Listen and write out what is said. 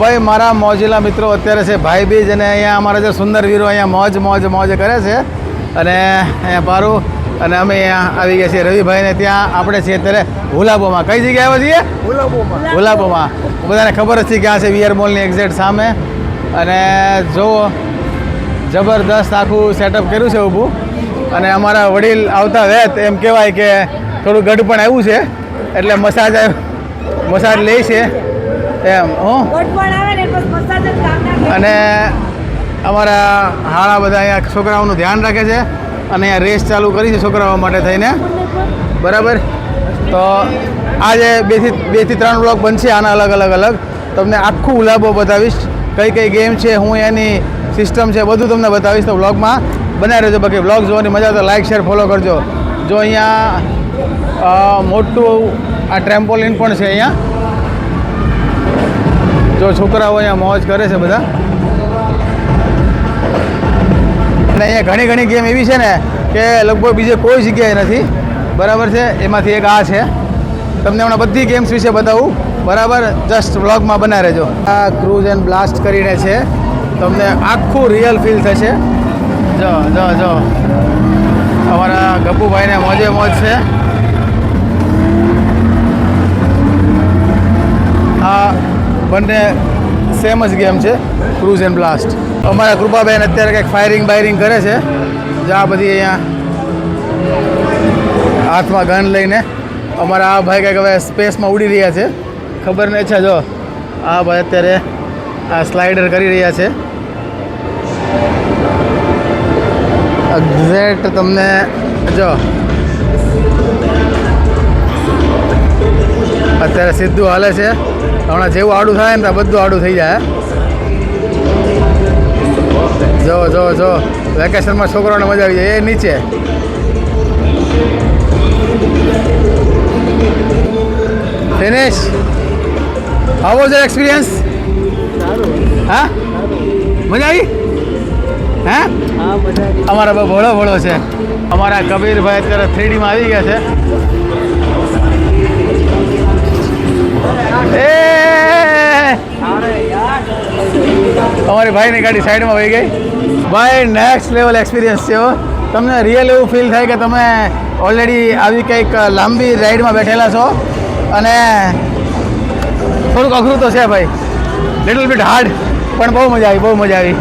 ભાઈ મારા મોજીલા મિત્રો અત્યારે છે ભાઈ બીજ અને અહીંયા અમારા જે સુંદર વીરો અહીંયા મોજ મોજ મોજ કરે છે. અને અહીંયા પારું અને અમે અહીંયા આવી ગયા છીએ રવિભાઈને. ત્યાં આપણે છીએ અત્યારે હુલાબોમાં. કઈ જગ્યાએ આવ્યા છીએ? હુલાબોમાં. બધાને ખબર જ છે ક્યાં છે વિયર મોલની એક્ઝેક્ટ સામે. અને જુઓ જબરદસ્ત આખું સેટઅપ કર્યું છે ઊભું. અને અમારા વડીલ આવતા વેત એમ કહેવાય કે થોડું ગઢ પણ આવ્યું છે. એટલે મસાજ મસાજ લે છે. એમ હું. અને અમારા હાળા બધા અહીંયા છોકરાઓનું ધ્યાન રાખે છે અને અહીંયા રેસ ચાલુ કરી છે છોકરાઓ માટે થઈને. બરાબર? તો આજે બેથી બેથી ત્રણ બ્લોક બનશે આના અલગ અલગ અલગ. તમને આખું ઉલાબો બતાવીશ. કઈ કઈ ગેમ છે હું એની સિસ્ટમ છે બધું તમને બતાવીશ તો બ્લોગમાં બનાવી રહેજો બાકી બ્લોગ જોવાની મજા તો લાઇક શેર ફોલો કરજો. જો અહીંયા મોટું આ ટ્રેમ્પોલિન પણ છે અહીંયા. જો છોકરાઓ અહીંયા મોજ કરે છે બધા. અને અહીંયા ઘણી ઘણી ગેમ એવી છે ને કે લગભગ બીજે કોઈ જગ્યાએ નથી. બરાબર છે? એમાંથી એક આ છે. તમને હમણાં બધી ગેમ્સ વિશે બતાવું. બરાબર? જસ્ટ વ્લોગમાં બનાવી રહેજો. આ ક્રૂઝ એન્ડ બ્લાસ્ટ કરીને છે. તમને આખું રિયલ ફીલ થશે. જો જો જો. અમારા ગપુભાઈને મોજે મોજ છે. આ બંને સેમ જ ગેમ છે ક્રૂઝ એન્ડ બ્લાસ્ટ અમારા કૃપાબેન અત્યારે કંઈક ફાયરિંગ બાયરિંગ કરે છે. જ્યાં બધી અહીંયા હાથમાં ગન લઈને. અમારા આ ભાઈ કંઈક હવે સ્પેસમાં ઉડી રહ્યા છે. ખબર નહીં છે જો. આ ભાઈ અત્યારે આ સ્લાઇડર કરી રહ્યા છે. એક્ઝેક્ટ તમને, જો. અત્યારે સીધું હાલે છે. હમણાં જેવું આડું થાય ને બધું આડું થઈ જાય જો જો જો. વેકેશનમાં છોકરાઓને મજા આવી જાય. એ નીચે. Dinesh how was your experience હા? મજા આવી? હે? અમારા બહુ ભોળો ભોળો છે. અમારા કબીરભાઈ અત્યારે થ્રીડીમાં આવી ગયા છે. અમારી ભાઈની ગાડી સાઈડમાં વહી ગઈ. ભાઈ નેક્સ્ટ લેવલ એક્સપિરિયન્સ છે તમને રિયલ એવું ફીલ થાય કે તમે ઓલરેડી આવી કંઈક લાંબી રાઈડમાં બેઠેલા છો. અને થોડુંક અઘરું તો છે ભાઈ. લિટલ બીટ હાર્ડ પણ બહુ મજા આવી, બહુ મજા આવી.